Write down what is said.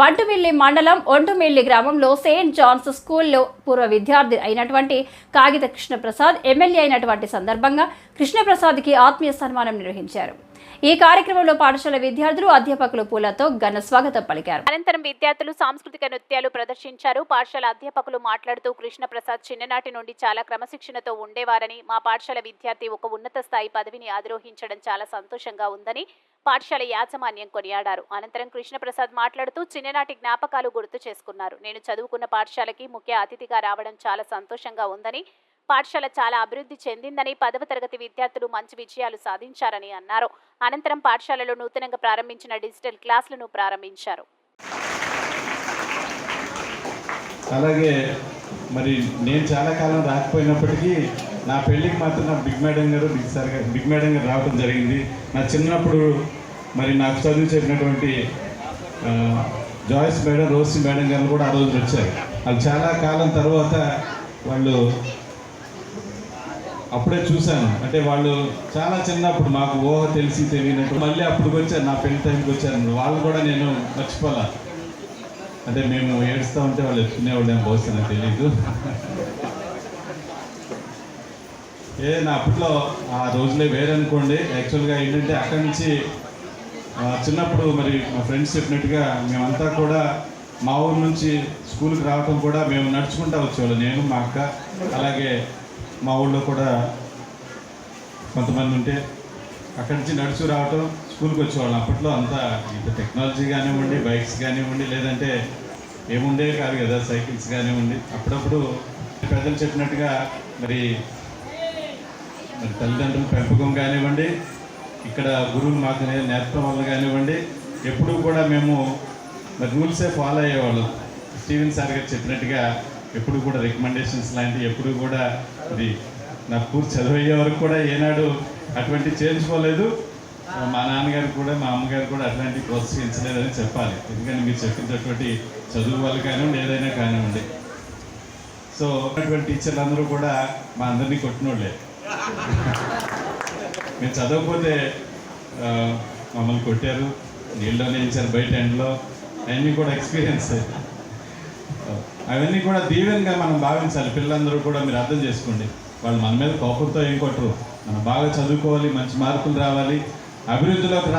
బంటుమిల్లి మండలం ఒంటుమిల్లి గ్రామంలో Saint Johne's స్కూల్లో పూర్వ విద్యార్థి అయినటువంటి కాగిత కృష్ణప్రసాద్ ఎమ్మెల్యే అయినటువంటి సందర్భంగా కృష్ణప్రసాద్కి ఆత్మీయ సన్మానం నిర్వహించారు. ఈ కార్యక్రమంలో పాఠశాల విద్యార్థులు అధ్యాపకులు పూలతో ఘన స్వాగతం పలికారు. అనంతరం విద్యార్థులు సాంస్కృతిక నృత్యాలు ప్రదర్శించారు. పాఠశాల అధ్యాపకులు మాట్లాడుతూ కృష్ణప్రసాద్ చిన్ననాటి నుండి చాలా క్రమశిక్షణతో ఉండేవారని మా పాఠశాల విద్యార్థి ఒక ఉన్నత స్థాయి పదవిని అధిరోహించడం చాలా సంతోషంగా ఉందని పాఠశాల యాజమాన్యం కొనియాడారు. అనంతరం కృష్ణప్రసాద్ మాట్లాడుతూ చిన్ననాటి జ్ఞాపకాలు గుర్తు చేసుకున్నారు. నేను చదువుకున్న పాఠశాలకి ముఖ్య అతిథిగా రావడం చాలా సంతోషంగా ఉందని పాఠశాల చాలా అభివృద్ధి చెందిందని పదవ తరగతి విద్యార్థులు మంచి విజయాలు సాధించారని అన్నారు. అనంతరం పాఠశాలలో నూతనంగా ప్రారంభించిన డిజిటల్ క్లాసులను ప్రారంభించారు. అలాగే మరి నేను చాలా కాలం రాకపోయినప్పటికీ నా పెళ్ళికి మాత్రం నా బిగ్ మేడం గారు బిగ్ సార్ గారు బిగ్ మేడం గారు రావడం జరిగింది. నా చిన్నప్పుడు మరి నాకు చదువు చెప్పినటువంటి జాయిస్ మేడం రోసి మేడం గారు కూడా ఆ రోజు వచ్చారు. వాళ్ళు చాలా కాలం తర్వాత వాళ్ళు అప్పుడే చూశాను. అంటే వాళ్ళు చాలా చిన్నప్పుడు మాకు ఊహ తెలిసి తెలియనట్టు మళ్ళీ అప్పుడు వచ్చారు నా పెళ్ళి టైంకి వచ్చారు. వాళ్ళు కూడా నేను మర్చిపోలే. అంటే మేము ఏడుస్తూ ఉంటే వాళ్ళు ఎత్తుకునేవాళ్ళు ఏం బహుశా నాకు తెలియదు ఏ నా అప్పట్లో ఆ రోజులే వేరనుకోండి. యాక్చువల్గా ఏంటంటే అక్కడి నుంచి చిన్నప్పుడు మరి మా ఫ్రెండ్స్ చెప్పినట్టుగా మేమంతా కూడా మా ఊరు నుంచి స్కూల్కి రావటం కూడా మేము నడుచుకుంటా వచ్చేవాళ్ళం. నేను మా అక్క అలాగే మా ఊళ్ళో కూడా కొంతమంది ఉంటే అక్కడి నుంచి నడుచు రావటం స్కూల్కి వచ్చేవాళ్ళం. అప్పట్లో అంతా ఇంత టెక్నాలజీ కానివ్వండి బైక్స్ కానివ్వండి లేదంటే ఏముండేవి కాదు కదా సైకిల్స్ కానివ్వండి. అప్పుడప్పుడు పెద్దలు చెప్పినట్టుగా మరి మరి తల్లిదండ్రుల పెంపకం కానివ్వండి ఇక్కడ గురువులు మాకు నేర్పడం వల్ల కానివ్వండి ఎప్పుడూ కూడా మేము మరి రూల్సే ఫాలో అయ్యేవాళ్ళం. స్టీవెన్ సార్ గారు చెప్పినట్టుగా ఎప్పుడు కూడా రికమెండేషన్స్ లాంటివి ఎప్పుడు కూడా ఇది నా పూర్తి చదువు అయ్యే వరకు కూడా ఏనాడు అటువంటి చేయించుకోలేదు. మా నాన్నగారు కూడా మా అమ్మగారు కూడా అట్లాంటి ప్రోత్సహించలేదని చెప్పాలి. ఎందుకంటే మీరు చెప్పినటువంటి చదువు వల్ల కానివ్వండి ఏదైనా కానివ్వండి. సో ఉన్నటువంటి టీచర్లు అందరూ కూడా మా అందరినీ కొట్టినోళ్ళే. మీరు చదవకపోతే మమ్మల్ని కొట్టారు. నీళ్ళలోనే ఇచ్చారు బయట ఎండ్లో. అవన్నీ కూడా ఎక్స్పీరియన్స్ అవన్నీ కూడా దీవెనగా మనం భావించాలి. పిల్లలందరూ కూడా మీరు అర్థం చేసుకోండి. వాళ్ళు మన మీద కోపంతో ఏం కొట్టరు. మనం బాగా చదువుకోవాలి మంచి మార్కులు రావాలి. అభివృద్ధిలోకి